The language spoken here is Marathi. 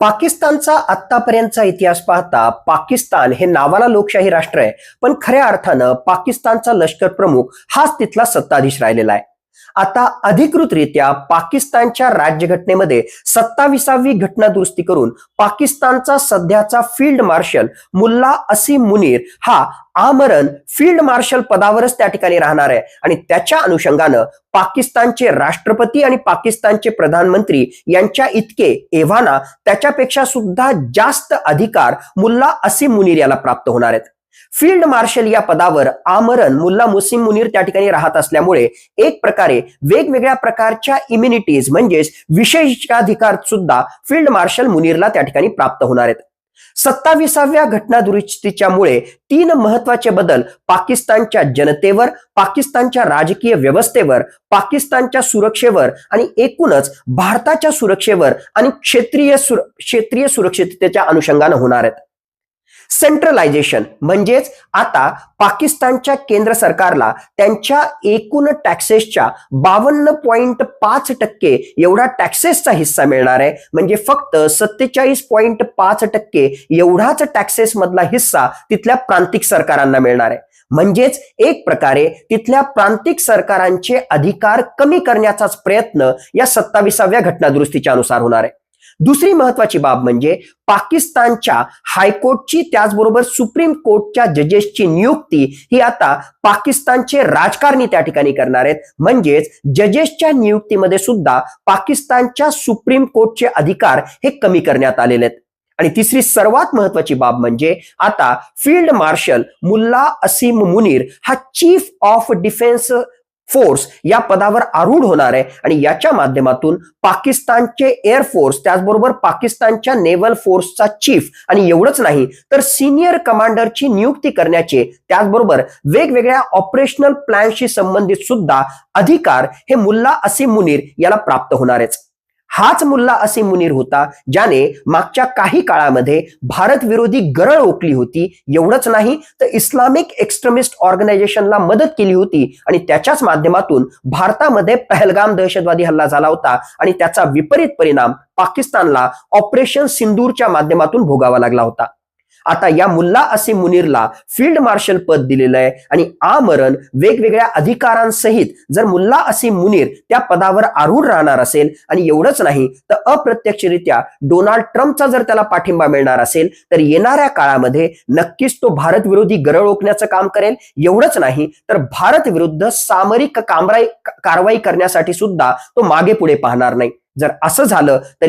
पाकिस्तानचा आतापर्यंतचा इतिहास पाहता पाकिस्तान हे नावाला लोकशाही राष्ट्र आहे. पण खऱ्या अर्थानं पाकिस्तानचा लष्कर प्रमुख हाच तिथला सत्ताधीश राहिलेला आहे. आता अधिकृतरित्या पाकिस्तानच्या राज्यघटनेमध्ये सत्ताविसावी घटना दुरुस्ती करून पाकिस्तानचा सध्याचा फील्ड मार्शल मुल्ला असीम मुनीर हा आमरण फील्ड मार्शल पदावरच त्या ठिकाणी राहणार आहे. आणि त्याच्या अनुषंगानं पाकिस्तानचे राष्ट्रपती आणि पाकिस्तानचे प्रधानमंत्री यांच्या इतके एव्हाना त्याच्यापेक्षा सुद्धा जास्त अधिकार मुल्ला असीम मुनीर याला प्राप्त होणार आहेत. फील्ड मार्शल या पदावर आमरण मुल्ला मुसीम मुनीर त्या ठिकाणी राहत असल्यामुळे एक प्रकारे वेगवेगळ्या प्रकारच्या इम्युनिटीज म्हणजेच विशेषाधिकार सुद्धा फील्ड मार्शल मुनीरला त्या ठिकाणी प्राप्त होणार आहेत. सत्ताविसाव्या घटना दुरुस्तीच्यामुळे तीन महत्त्वाचे बदल पाकिस्तानच्या जनतेवर पाकिस्तानच्या राजकीय व्यवस्थेवर पाकिस्तानच्या सुरक्षेवर आणि एकूणच भारताच्या सुरक्षेवर आणि क्षेत्रीय सुर क्षेत्रीय सुरक्षिततेच्या अनुषंगानं होणार आहेत. सेंट्रलायझेशन म्हणजेच आता पाकिस्तानच्या केंद्र सरकारला त्यांच्या एकूण टॅक्सेसच्या बावन्न पॉईंट पाच टक्के एवढा टॅक्सेसचा हिस्सा मिळणार आहे. म्हणजे फक्त सत्तेचाळीस पॉईंट पाच टक्के एवढाच टॅक्सेस मधला हिस्सा तिथल्या प्रांतिक सरकारांना मिळणार आहे. म्हणजेच एक प्रकारे तिथल्या प्रांतिक सरकारांचे अधिकार कमी करण्याचाच प्रयत्न या सत्ताविसाव्या घटनादुरुस्तीच्या अनुसार होणार आहे. दुसरी महत्वाची बाब म्हणजे पाकिस्तानच्या हायकोर्टची त्याचबरोबर सुप्रीम कोर्टच्या जजेसची नियुक्ती ही आता पाकिस्तानचे राजकारणी त्या ठिकाणी करणार आहेत. म्हणजेच जजेसच्या नियुक्तीमध्ये सुद्धा पाकिस्तानच्या सुप्रीम कोर्टचे अधिकार हे कमी करण्यात आलेले आहेत. आणि तिसरी सर्वात महत्वाची बाब म्हणजे आता फील्ड मार्शल मुल्ला असीम मुनीर हा चीफ ऑफ डिफेन्स फोर्स या पदावर आरूढ होणार आहे. आणि याच्या माध्यमातून पाकिस्तानचे एअरफोर्स त्याचबरोबर पाकिस्तानच्या नेव्हल फोर्सचा चीफ आणि एवढंच नाही तर सिनियर कमांडरची नियुक्ती करण्याचे त्याचबरोबर वेगवेगळ्या ऑपरेशनल प्लॅनशी संबंधित सुद्धा अधिकार हे मुल्ला असीम मुनीर याला प्राप्त होणार आहेत हाच मुल्ला असे मुनीर होता ज्याने मागच्या काही काळामध्ये भारत विरोधी गरळ ओकली होती. एवढंच नाही तर इस्लामिक एक्स्ट्रीमिस्ट ऑर्गनायझेशनला मदत केली होती आणि त्याच्याच माध्यमातून भारतामध्ये पहलगाम दहशतवादी हल्ला झाला होता आणि त्याचा विपरीत परिणाम पाकिस्तानला ऑपरेशन सिंदूरच्या माध्यमातून भोगावा लागला होता. आता या मुल्ला असे मुनीरला फील्ड मार्शल पद दिलेलं आहे आणि आमरण वेगवेगळ्या अधिकारांसहित जर मुल्ला असे मुनीर त्या पदावर आरूढ राहणार असेल आणि एवढंच नाही तर अप्रत्यक्षरित्या डोनाल्ड ट्रम्पचा जर त्याला पाठिंबा मिळणार असेल तर येणाऱ्या काळामध्ये नक्कीच तो भारत विरोधी गरळ ओकण्याचं काम करेल. एवढंच नाही तर भारत विरुद्ध सामरिक कामराई कारवाई करण्यासाठी सुद्धा तो मागे पुढे पाहणार नाही. जर असं झालं तर